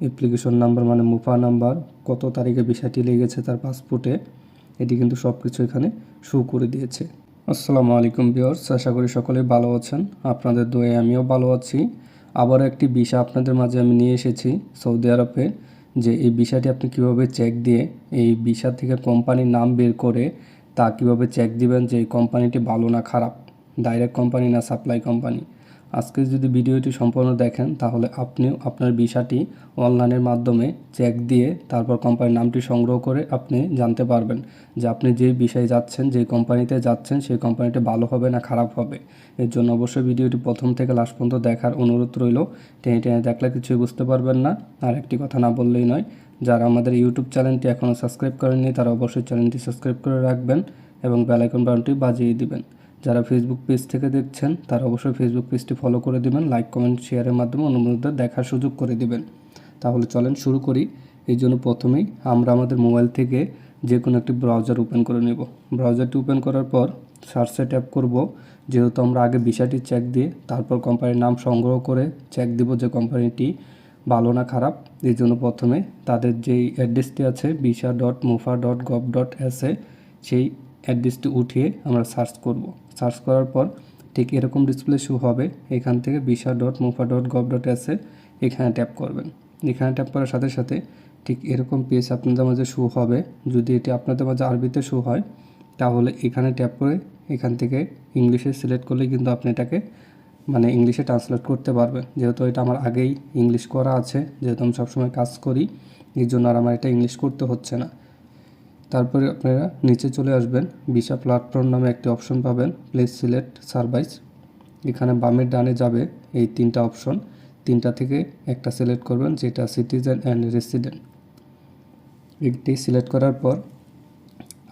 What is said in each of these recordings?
Application number মানে মুফা number কত তারিখে বিষয়টি লেগেছে তার পাসপোর্টে এটি কিন্তু সব কিছু এখানে শো করে দিয়েছে। আসসালামু আলাইকুম বিয়র্স আশা করি সকলেই ভালো আছেন। আপনাদের দোয়ে আমিও ভালো আছি। আবারও একটি বিষয় আপনাদের মাঝে আমি নিয়ে এসেছি সৌদি আরবে, যে এই বিষয়টি আপনি কীভাবে চেক দিয়ে, এই বিষয় থেকে কোম্পানির নাম বের করে, তা কীভাবে চেক দিবেন যে এই কোম্পানিটি ভালো না খারাপ? ডাইরেক্ট কোম্পানি না সাপ্লাই কোম্পানি আজকে যদি ভিডিওটি সম্পূর্ণ দেখেন, তাহলে আপনিও আপনার বিষয়টি অনলাইনের মাধ্যমে চেক দিয়ে তারপর কোম্পানির নামটি সংগ্রহ করে আপনি জানতে পারবেন যে আপনি যেই বিষয়ে যাচ্ছেন যেই কোম্পানিতে যাচ্ছেন, সেই কোম্পানিটি ভালো হবে না খারাপ হবে। এর জন্য অবশ্যই ভিডিওটি প্রথম থেকে লাস্ট পর্যন্ত দেখার অনুরোধ রইল। টেনে টেনে দেখলে কিছুই বুঝতে পারবেন না। আর একটি কথা না বললেই নয়, যারা আমাদের ইউটিউব চ্যানেলটি এখনও সাবস্ক্রাইব করেননি, তারা অবশ্যই চ্যানেলটি সাবস্ক্রাইব করে রাখবেন এবং বেলাইকন বাটনটি বাজিয়ে দিবেন। যারা ফেসবুক পেজ থেকে দেখছেন, তারা অবশ্যই ফেসবুক পেজটি ফলো করে দিবেন লাইক কমেন্ট শেয়ারের মাধ্যমে অন্যদের দেখার সুযোগ করে দেবেন। তাহলে চলেন শুরু করি। এই জন্য প্রথমেই আমরা আমাদের মোবাইল থেকে যে কোনো একটি ব্রাউজার ওপেন করে নেব। ব্রাউজারটি ওপেন করার পর সার্চে ট্যাপ করব। যেহেতু আমরা আগে বিষয়টি চেক দিয়ে তারপর কোম্পানির নাম সংগ্রহ করে চেক দিব যে কোম্পানিটি ভালো না খারাপ। এই জন্য প্রথমে তাদের যেই অ্যাড্রেসটি আছে visa dot MOFA dot gov dot SA সেই অ্যাড্রেসটি উঠিয়ে আমরা সার্চ করব। সার্চ করার পর ঠিক এরকম ডিসপ্লে শো হবে। এখান থেকে visa dot MOFA dot gov dot SA এখানে ট্যাপ করবেন। এখানে ট্যাপ করার সাথে সাথে ঠিক এরকম পেজ আপনাদের মাঝে শো হবে। যদি এটি আপনাদের মাঝে আরবিতে শো হয়, তাহলে এখানে ট্যাপ করে এখান থেকে ইংলিশে সিলেক্ট করলে কিন্তু আপনি এটাকে মানে ইংলিশে ট্রান্সলেট করতে পারবেন। যেহেতু এটা আমার আগেই ইংলিশ করা আছে, যেহেতু আমি সবসময় কাজ করি এই জন্য আর আমার এটা ইংলিশ করতে হচ্ছে না। তারপরে আপনারা নিচে চলে আসবেন, ভিসা প্ল্যাটফর্ম নামে একটি অপশন পাবেন প্লেস সিলেক্ট সার্ভাইস এখানে বামের ডানে যাবে এই তিনটা অপশন তিনটা থেকে একটা সিলেক্ট করবেন, যেটা সিটিজেন অ্যান্ড রেসিডেন্ট একটি সিলেক্ট করার পর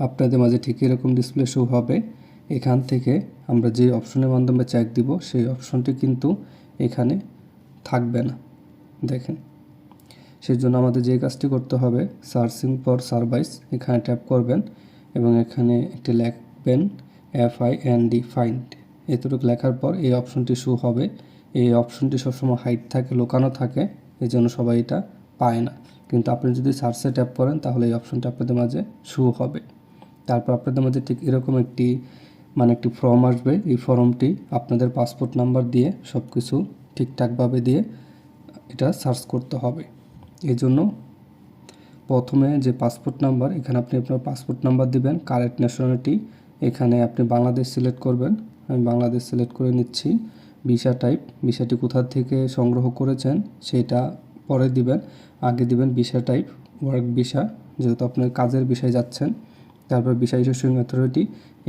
আপনাদের মাঝে ঠিক এরকম ডিসপ্লে শো হবে। এখান থেকে আমরা যে অপশনের মাধ্যমে চেক দিব, সেই অপশনটি কিন্তু এখানে থাকবে না। দেখেন। সেই জন্য আমাদের যে কাজটি করতে হবে সার্চিং ফর সার্ভাইস এখানে ট্যাপ করবেন এবং এখানে একটি লেখবেন F I N D find এতটুকু লেখার পর এই অপশনটি শো হবে। এই অপশনটি সবসময় হাইট থাকে, লোকানো থাকে এই জন্য সবাই এটা পায় না। কিন্তু আপনি যদি সার্চে ট্যাপ করেন, তাহলে এই অপশনটা আপনাদের মাঝে শো হবে। তারপর আপনাদের মাঝে ঠিক এরকম একটি মানে একটি ফর্ম আসবে। এই ফর্মটি আপনাদের পাসপোর্ট নাম্বার দিয়ে সব কিছু ঠিকঠাকভাবে দিয়ে এটা সার্চ করতে হবে। এই জন্য প্রথমে যে পাসপোর্ট নাম্বার এখানে আপনি আপনার পাসপোর্ট নাম্বার দিবেন কারেন্ট ন্যাশনালিটি এখানে আপনি বাংলাদেশ সিলেক্ট করবেন। আমি বাংলাদেশ সিলেক্ট করে নিচ্ছি। ভিসা টাইপ ভিসাটি কোথা থেকে সংগ্রহ করেছেন সেটা পরে দিবেন। আগে দিবেন ভিসা টাইপ ওয়ার্ক ভিসা যেহেতু আপনার কাজের বিষয়ে যাচ্ছেন, তারপর ভিসা ইস্যুইং অথরিটি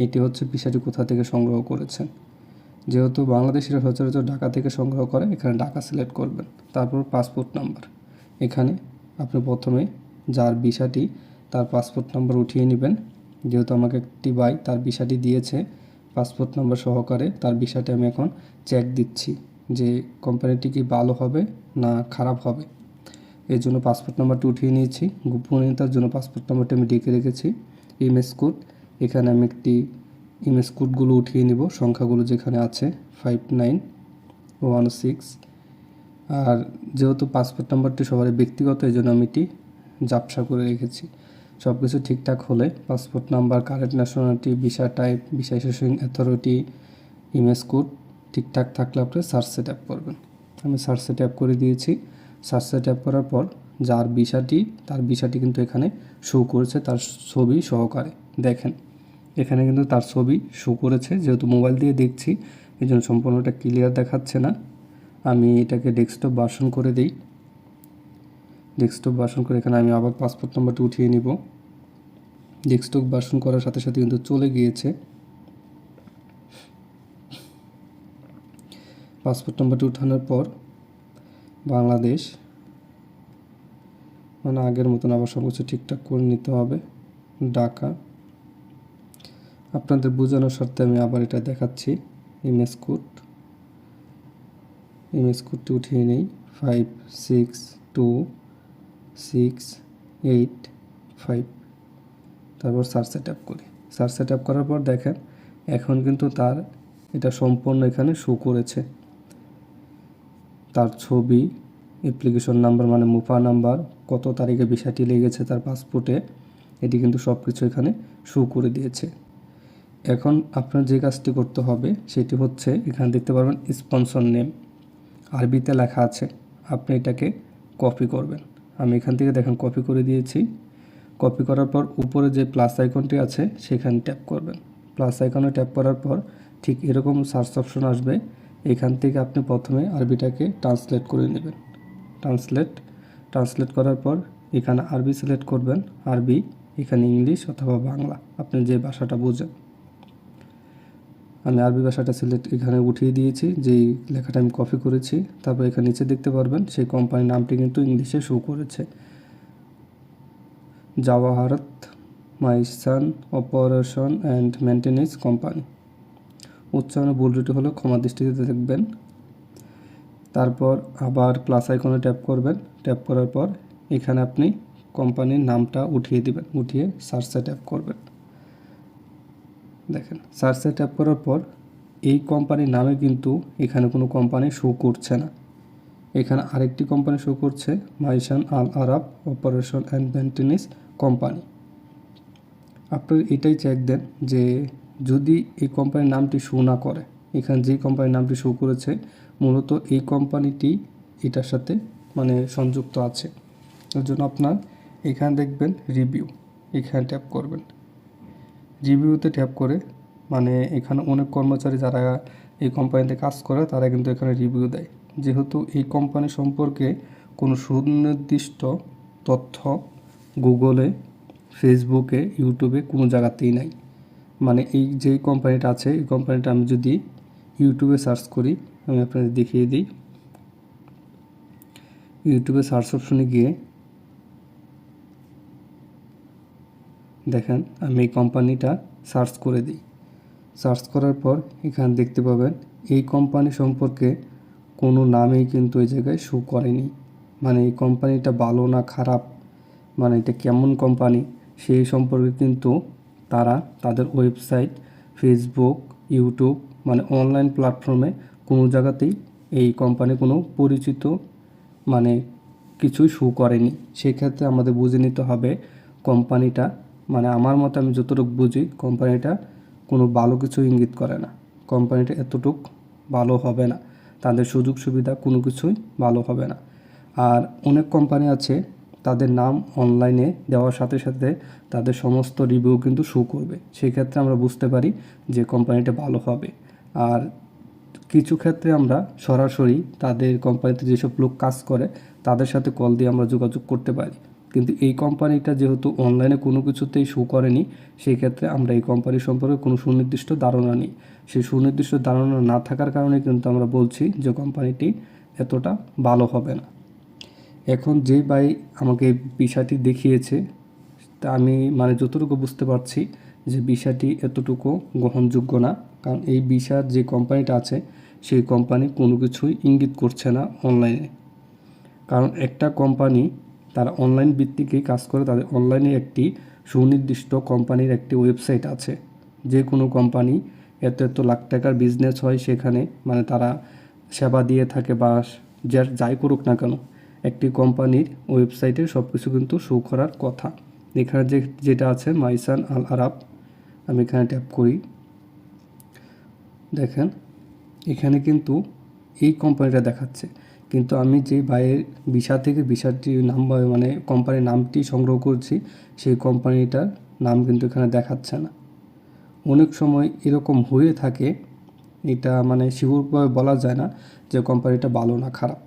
এটি হচ্ছে ভিসাটি কোথা থেকে সংগ্রহ করেছেন। যেহেতু বাংলাদেশিরা সচরাচর ঢাকা থেকে সংগ্রহ করে, এখানে ঢাকা সিলেক্ট করবেন। তারপর পাসপোর্ট নাম্বার এখানে আপনি প্রথমে যার ভিসাটি, তার পাসপোর্ট নম্বর উঠিয়ে নেবেন। যেহেতু আমাকে একটি ভাই তার ভিসাটি দিয়েছে পাসপোর্ট নম্বর সহকারে তার ভিসাটি আমি এখন চেক দিচ্ছি যে কোম্পানিটি কি ভালো হবে না খারাপ হবে। এর জন্য পাসপোর্ট নাম্বারটি উঠিয়ে নিয়েছি। গোপনীয়তার জন্য পাসপোর্ট নাম্বারটি আমি ডেকে রেখেছি। ইমেজ কোড এখানে আমি একটি ইমেজ কোডগুলো উঠিয়ে নিব। সংখ্যাগুলো যেখানে আছে ফাইভ নাইন ওয়ান সিক্স আর যেহেতু পাসপোর্ট নাম্বারটি সবার ব্যক্তিগত, এই জন্য আমি এটি জাপসা করে রেখেছি। সব কিছু ঠিকঠাক হলে passport number, current nationality visa type visa issuing authority image code ঠিকঠাক থাকলে আপনি সার্চে ট্যাপ করবেন। আমি সার্চে ট্যাপ করে দিয়েছি। সার্চে ট্যাপ করার পর যার ভিসাটি, তার ভিসাটি কিন্তু এখানে শো করেছে তার ছবি সহকারে। দেখেন, এখানে কিন্তু তার ছবি শো করেছে। যেহেতু মোবাইল দিয়ে দেখছি, এই জন্য সম্পূর্ণটা ক্লিয়ার দেখাচ্ছে না। আমি এটাকে ডেস্কটপ বাসন করে দিই। ডেস্কটপ বাসন করে এখানে আমি আবার পাসপোর্ট নাম্বারটি উঠিয়ে নিব। ডেস্কটপ বাসন করার সাথে সাথে কিন্তু চলে গিয়েছে। পাসপোর্ট নাম্বারটি উঠানোর পর বাংলাদেশ। মানে আগের মতন আবার সব কিছু ঠিকঠাক করে নিতে হবে। ঢাকা। আপনাদের বোঝানোর স্বার্থে আমি আবার এটা দেখাচ্ছি ইমেজ কোড ইমেজ কোডটি উঠিয়ে নেই। Five six two six eight five তারপর সার্চে ট্যাপ করি। সার্চে ট্যাপ করার পর দেখেন, এখন কিন্তু তার এটা সম্পূর্ণ এখানে শো করেছে। তার ছবি অ্যাপ্লিকেশন নাম্বার মানে মুফা নাম্বার কত তারিখে বিষয়টি লেগেছে তার পাসপোর্টে এটি কিন্তু সব কিছু এখানে শো করে দিয়েছে। এখন আপনার যে কাজটি করতে হবে, সেটি হচ্ছে এখানে দেখতে পারবেন স্পন্সর নেম আরবিতে লেখা আছে, আপনি এটাকে কপি করবেন। আমি এখান থেকে দেখেন কপি করে দিয়েছি। কপি করার পর উপরে যে প্লাস আইকনটি আছে, সেখানে ট্যাপ করবেন। প্লাস আইকনে ট্যাপ করার পর ঠিক এরকম সার্চ অপশন আসবে। এখান থেকে আপনি প্রথমে আরবিটাকে ট্রান্সলেট করে নেবেন। ট্রান্সলেট ট্রান্সলেট করার পর এখানে আরবি সিলেক্ট করবেন। আরবি, এখানে ইংলিশ অথবা বাংলা। আপনি যে ভাষাটা বোঝেন। আমি আরবি ভাষাটা সিলেক্ট এখানে উঠিয়ে দিয়েছি, যেই লেখাটা আমি কপি করেছি। তারপর এখানে নিচে দেখতে পারবেন, সেই কোম্পানির নামটি কিন্তু ইংলিশে শো করেছে। Jawaharat Maysan operation and maintenance company উচ্চারণের ভুল ত্রুটি হলে ক্ষমা দৃষ্টিতে দেখবেন। তারপর আবার প্লাস আইকনে ট্যাপ করবেন। ট্যাপ করার পর এখানে আপনি কোম্পানির নামটা উঠিয়ে দিবেন, উঠিয়ে সার্চে ট্যাপ করবেন। দেখেন সার্চে ট্যাপ করার পর এই কোম্পানির নামে কিন্তু এখানে কোনো কোম্পানি শো করছে না। এখানে আরেকটি কোম্পানি শো করছে Maishan Al Arab operation and maintenance company আপনার এটাই চেক দেন যে যদি এই কোম্পানির নামটি শো না করে, এখানে যে কোম্পানির নামটি শো করেছে, মূলত এই কোম্পানিটি এটার সাথে মানে সংযুক্ত আছে। এর জন্য আপনার এখানে দেখবেন রিভিউ এখানে ট্যাপ করবেন। রিভিউতে ট্যাপ করে মানে এখানে অনেক কর্মচারী যারা এই কোম্পানিতে কাজ করে, তারা কিন্তু এখানে রিভিউ দেয়। যেহেতু এই কোম্পানি সম্পর্কে কোনো সুনির্দিষ্ট তথ্য গুগলে ফেসবুকে ইউটিউবে কোনো জায়গাতেই নাই। মানে এই যে কোম্পানিটা আছে, এই কোম্পানিটা আমি যদি ইউটিউবে সার্চ করি, আমি আপনাদের দেখিয়ে দিই। ইউটিউবে সার্চ অপশনে গিয়ে দেখেন, আমি এই কোম্পানিটা সার্চ করে দিই। সার্চ করার পর এখানে দেখতে পাবেন, এই কোম্পানি সম্পর্কে কোনো নামেই কিন্তু এই জায়গায় শো করেনি। মানে এই কোম্পানিটা ভালো না খারাপ? মানে এটা কেমন কোম্পানি? সেই সম্পর্কে কিন্তু তারা তাদের ওয়েবসাইট ফেসবুক ইউটিউব মানে অনলাইন প্ল্যাটফর্মে কোনো জায়গাতেই এই কোম্পানি কোনো পরিচিত মানে কিছুই শো করেনি। সেক্ষেত্রে আমাদের বুঝে নিতে হবে কোম্পানিটা মানে আমার মতে আমি যতটুকু বুঝি, কোম্পানিটা কোনো ভালো কিছু ইঙ্গিত করে না। কোম্পানিটা এতটুক ভালো হবে না। তাদের সুযোগ সুবিধা কোনো কিছুই ভালো হবে না। আর অনেক কোম্পানি আছে, তাদের নাম অনলাইনে দেওয়ার সাথে সাথে তাদের সমস্ত রিভিউ কিন্তু শো করবে। সেই ক্ষেত্রে আমরা বুঝতে পারি যে কোম্পানিটা ভালো হবে। আর কিছু ক্ষেত্রে আমরা সরাসরি তাদের কোম্পানিতে যেসব লোক কাজ করে, তাদের সাথে কল দিয়ে আমরা যোগাযোগ করতে পারি। কিন্তু এই কোম্পানিটা যেহেতু অনলাইনে কোনো কিছুতেই শো করেনি, সেই ক্ষেত্রে আমরা এই কোম্পানি সম্পর্কে কোনো সুনির্দিষ্ট ধারণা নেই। সেই সুনির্দিষ্ট ধারণা না থাকার কারণে কিন্তু আমরা বলছি যে কোম্পানিটি এতটা ভালো হবে না। এখন যে ভাই আমাকে বিষয়টি দেখিয়েছে, তা আমি মানে যতটুকু বুঝতে পারছি যে বিষয়টি এতটুকু গ্রহণযোগ্য না, কারণ এই বিষার যে কোম্পানিটা আছে, সেই কোম্পানি কোনো কিছুই ইঙ্গিত করছে না অনলাইনে কারণ একটা কোম্পানি তারা অনলাইন ভিত্তিকেই কাজ করে তাদের অনলাইনে একটি সুনির্দিষ্ট কোম্পানির একটি ওয়েবসাইট আছে। যে কোনো কোম্পানি এত এত লাখ টাকার বিজনেস হয় সেখানে মানে তারা সেবা দিয়ে থাকে বা যার যাই করুক না কেন, একটি কোম্পানির ওয়েবসাইটে সব কিছু কিন্তু শো করার কথা। এখানে যে, যেটা আছে, মাইসান আল আরাব, আমি এখানে ট্যাপ করি। দেখেন, এখানে কিন্তু এই কোম্পানিটা দেখাচ্ছে। কিন্তু আমি যে বাইয়ের বিশা থেকে বিশাটি নাম্বার মানে কোম্পানির নামটি সংগ্রহ করছি, সেই কোম্পানিটার নাম কিন্তু এখানে দেখাচ্ছে না। অনেক সময় এরকম হয়ে থাকে, এটা মানে শিবরভাবে বলা যায় না যে কোম্পানিটা ভালো না খারাপ।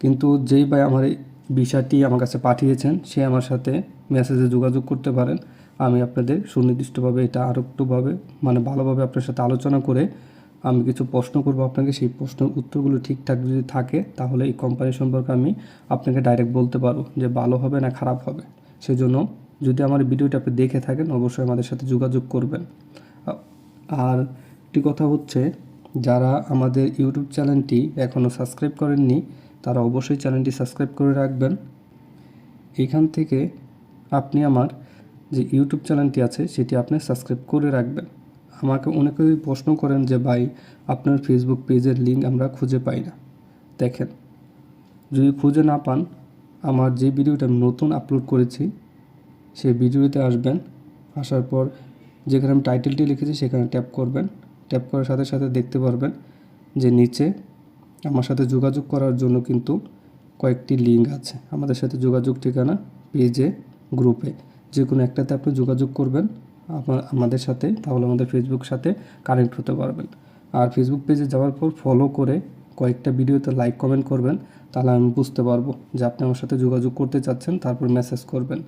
কিন্তু যেই ভাই আমার এই বিষয়টি আমার কাছে পাঠিয়েছেন, সে আমার সাথে মেসেজে যোগাযোগ করতে পারেন। আমি আপনাদের সুনির্দিষ্টভাবে এটা আরও একটুভাবে মানে ভালোভাবে আপনার সাথে আলোচনা করে আমি কিছু প্রশ্ন করব আপনাকে। সেই প্রশ্নের উত্তরগুলো ঠিকঠাক যদি থাকে, তাহলে এই কোম্পানি সম্পর্কে আমি আপনাকে ডাইরেক্ট বলতে পারব যে ভালো হবে না খারাপ হবে। সেজন্য যদি আমার ভিডিওটা আপনি দেখে থাকেন, অবশ্যই আমাদের সাথে যোগাযোগ করবেন। আর একটি কথা হচ্ছে, যারা আমাদের ইউটিউব চ্যানেলটি এখনও সাবস্ক্রাইব করেননি, তারা অবশ্যই চ্যানেলটি সাবস্ক্রাইব করে রাখবেন। এখান থেকে আপনি আমার যে ইউটিউব চ্যানেলটি আছে, সেটি আপনি সাবস্ক্রাইব করে রাখবেন। আমাকে অনেকেই প্রশ্ন করেন যে, ভাই, আপনার ফেসবুক পেজের লিঙ্ক আমরা খুঁজে পাই না। দেখেন, যদি খুঁজে না পান, আমার যে ভিডিওটা আমি নতুন আপলোড করেছি, সেই ভিডিওতে আসবেন, আসার পর যেখানে আমি টাইটেলটি লিখেছি, সেখানে ট্যাপ করবেন। ট্যাপ করার সাথে সাথে দেখতে পারবেন যে, নিচে আমার সাথে যোগাযোগ করার জন্য কিন্তু কয়েকটি লিঙ্ক আছে। আমাদের সাথে যোগাযোগ ঠিকানা পেজে গ্রুপে যে কোনো একটাতে আপনি যোগাযোগ করবেন। আমা- আমাদের সাথে, তাহলে আমাদের ফেসবুক সাথে কানেক্ট হতে পারবেন। আর ফেসবুক পেজে যাওয়ার পর ফলো করে কয়েকটা ভিডিওতে লাইক কমেন্ট করবেন, তাহলে আমি বুঝতে পারব যে আপনি আমার সাথে যোগাযোগ করতে চাচ্ছেন, তারপর মেসেজ করবেন।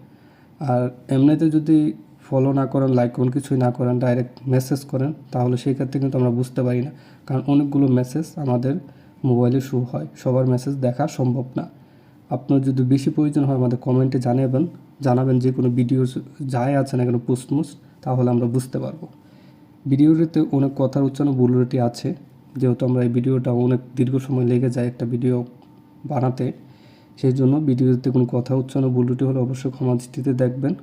আর এমনিতে যদি ফলো না করেন লাইক কমেন্ট কিছুই না করেন ডাইরেক্ট মেসেজ করেন, তাহলে সেই ক্ষেত্রে কিন্তু আমরা বুঝতে পারি না। কারণ অনেকগুলো মেসেজ আমাদের মোবাইলে শো হয়, সবার মেসেজ দেখা সম্ভব না। আপনার যদি বেশি প্রয়োজন হয় আমাদের কমেন্টে জানাবেন জানাবেন যে কোনো ভিডিও যাই আছে না কেন পোস্টমোস তাহলে আমরা বুঝতে পারব। ভিডিওটিতে অনেক কথার উচ্চারণ ভুলটি আছে। যেহেতু আমরা এই ভিডিওটা অনেক দীর্ঘ সময় লেগে যায় একটা ভিডিও বানাতে সেই জন্য ভিডিওতে কোনো কথা, উচ্চারণ ভুলটি হলে অবশ্যই ক্ষমা দৃষ্টিতে দেখবেন।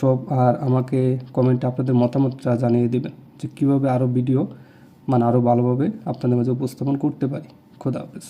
সব আর আমাকে কমেন্টে আপনাদের মতামতটা জানিয়ে দেবেন যে কীভাবে আরও ভিডিও মানে আরও ভালোভাবে আপনাদের মাঝে উপস্থাপন করতে পারি। খোদা হাফেজ।